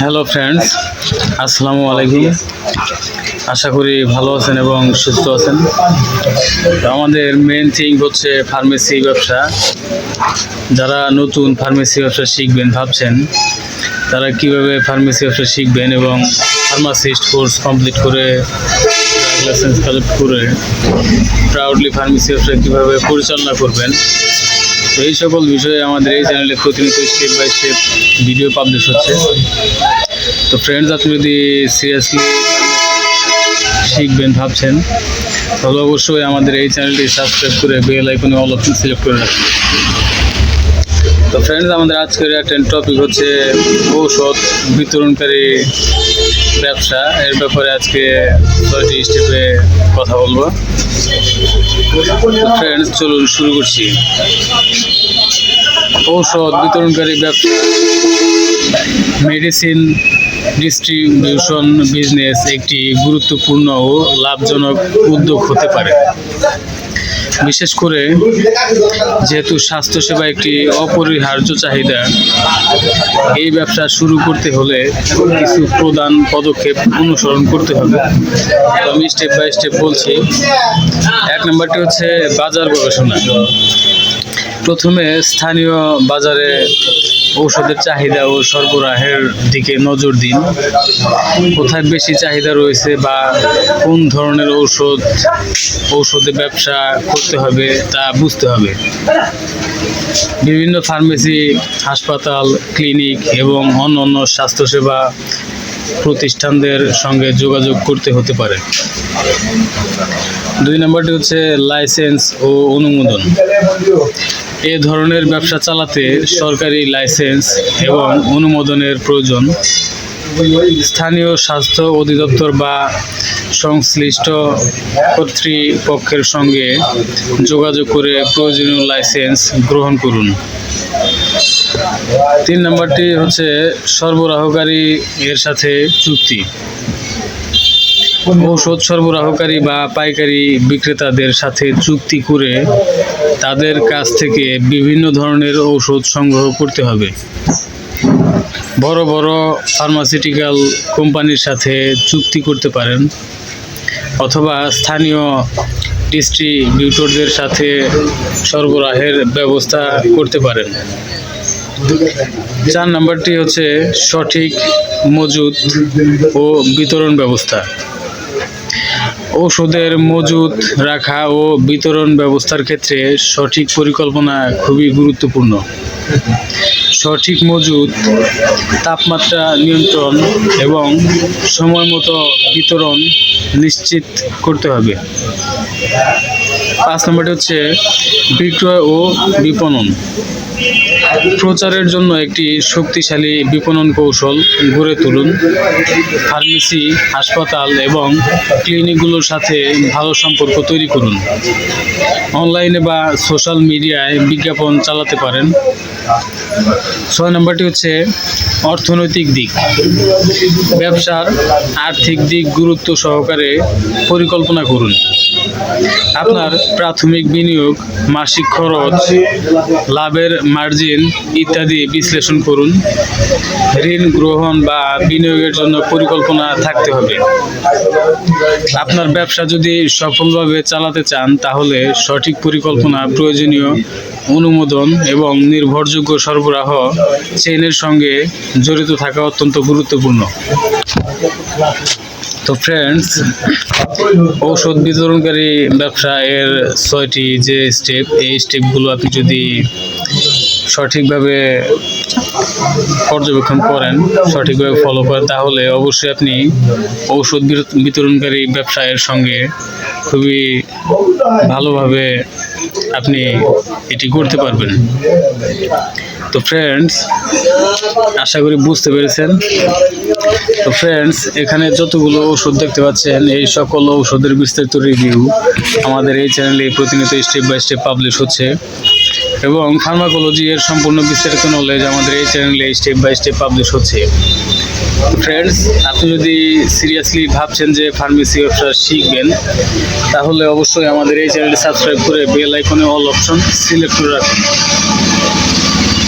Hello friends আসসালামু আলাইকুম আশা করি ভালো আছেন এবং সুস্থ আছেন। আমাদের মেন থিং হচ্ছে ফার্মেসি ব্যবসা। যারা নতুন ফার্মেসি ব্যবসা শিখবেন ভাবছেন, তারা কীভাবে ফার্মেসি ব্যবসা শিখবেন এবং ফার্মাসিস্ট কোর্স কমপ্লিট করে লাইসেন্স কালেক্ট করে প্রাউডলি ফার্মেসি ব্যবসা কীভাবে পরিচালনা করবেন এই সকল বিষয়ে আমাদের এই চ্যানেলে প্রতিনিয়ত step by step video publish হচ্ছে। তো ফ্রেন্ডস আপনি যদি সিরিয়াসলি শিখবেন, ভাবছেন, তাহলে অবশ্যই আমাদের এই চ্যানেলটি সাবস্ক্রাইব করে বেল আইকনে অল অপশন সিলেক্ট করে রাখুন। তো ফ্রেন্ডস আমাদের আজকের একটা টপিক হচ্ছে ঔষধ বিতরণকারী ব্যবসা, এর ব্যাপারে আজকে ছয়টি স্টেপে কথা বলব। ফ্রেন্ডস চলুন শুরু করছি। ঔষধ বিতরণকারী ব্যবসা মেডিসিন ডিস্ট্রিবিউশন বিজনেস একটি গুরুত্বপূর্ণ ও লাভজনক উদ্যোগ হতে পারে। বিশেষ করে যেহেতু স্বাস্থ্যসেবা একটি অপরিহার্য চাহিদা, এই ব্যবসা শুরু করতে হলে কিছু প্রধান পদক্ষেপ অনুসরণ করতে হবে। আমি স্টেপ বাই স্টেপ বলছি। এক নম্বরটি হচ্ছে বাজার গবেষণা। প্রথমে স্থানীয় বাজারে ঔষধের চাহিদা ও সরবরাহের দিকে নজর দিন। কোথায় বেশি চাহিদা রয়েছে বা কোন ধরনের ঔষধ, ঔষধে ব্যবসা করতে হবে তা বুঝতে হবে। বিভিন্ন ফার্মেসি, হাসপাতাল, ক্লিনিক এবং অন্য অন্য স্বাস্থ্যসেবা প্রতিষ্ঠানদের সঙ্গে যোগাযোগ করতে হতে পারে। দুই নম্বরটি হচ্ছে লাইসেন্স ও অনুমোদন। এ ধরনের ব্যবসা চালাতে সরকারি লাইসেন্স এবং অনুমোদনের প্রয়োজন। স্থানীয় স্বাস্থ্য অধিদপ্তর বা সংশ্লিষ্ট কর্তৃপক্ষের সঙ্গে যোগাযোগ করে প্রয়োজনীয় লাইসেন্স গ্রহণ করুন। তিন নম্বরটি হচ্ছে সরবরাহকারী এর সাথে চুক্তি। ঔষধ সরবরাহকারী বা পাইকারি বিক্রেতাদের সাথে চুক্তি করে তাদের কাছ থেকে বিভিন্ন ধরনের ঔষধ সংগ্রহ করতে হবে। বড় বড় ফার্মাসিউটিক্যাল কোম্পানির সাথে চুক্তি করতে পারেন অথবা স্থানীয় ডিস্ট্রিবিউটরদের সাথে সরবরাহের ব্যবস্থা করতে পারেন। চার নাম্বারটি হচ্ছে সঠিক মজুদ ও বিতরণ ব্যবস্থা। ঔষধের মজুদ রাখা ও বিতরণ ব্যবস্থার ক্ষেত্রে সঠিক পরিকল্পনা খুবই গুরুত্বপূর্ণ। সঠিক মজুদ, তাপমাত্রা নিয়ন্ত্রণ এবং সময় মতো বিতরণ নিশ্চিত করতে হবে। পাঁচ নম্বরটি হচ্ছে বিক্রয় ও বিপণন। প্রচারের জন্য একটি শক্তিশালী বিপণন কৌশল গড়ে তুলুন। ফার্মেসি, হাসপাতাল এবং ক্লিনিকগুলোর সাথে ভালো সম্পর্ক তৈরি করুন। অনলাইনে বা সোশ্যাল মিডিয়ায় বিজ্ঞাপন চালাতে পারেন। ছয় নম্বরটি হচ্ছে অর্থনৈতিক দিক। ব্যবসার আর্থিক দিক গুরুত্ব সহকারে পরিকল্পনা করুন। আপনার প্রাথমিক বিনিয়োগ, মাসিক খরচ, লাভের মার্জিন ইত্যাদি বিশ্লেষণ করুন। ঋণ গ্রহণ বা বিনিয়োগের জন্য পরিকল্পনা থাকতে হবে। আপনার ব্যবসা যদি সফলভাবে চালাতে চান, তাহলে সঠিক পরিকল্পনা, প্রয়োজনীয় অনুমোদন এবং নির্ভরযোগ্য সরবরাহ চেইনের সঙ্গে জড়িত থাকা অত্যন্ত গুরুত্বপূর্ণ। তো ফ্রেন্ডস ঔষধ বিতরণকারী ব্যবসা এর ছয়টি যে স্টেপ এই স্টেপগুলো আপনি যদি সঠিকভাবে পর্যবেক্ষণ করেন, সঠিকভাবে ফলো করেন, তাহলে অবশ্যই আপনি ঔষধ বিতরণকারী ব্যবসায়ের সঙ্গে খুবই ভালোভাবে আপনি এটি করতে পারবেন। তো ফ্রেন্ডস আশা করি বুঝতে পেরেছেন। তো ফ্রেন্ডস এখানে যতগুলো ওষুধ দেখতে পাচ্ছেন, এই সকল ঔষধের বিস্তারিত রিভিউ আমাদের এই চ্যানেলে প্রতিনিয়ত স্টেপ বাই স্টেপ পাবলিশ হচ্ছে। এবং ফার্মাকোলজি এর সম্পূর্ণ বিস্তারিত নলেজ আমাদের এই চ্যানেলে স্টেপ বাই স্টেপ পাবলিশ হচ্ছে। ফ্রেন্ডস আপনি যদি সিরিয়াসলি ভাবছেন যে ফার্মেসি ব্যবসা শিখবেন, তাহলে অবশ্যই আমাদের এই চ্যানেলটি সাবস্ক্রাইব করে বেল আইকনে অল অপশন সিলেক্ট করে রাখুন।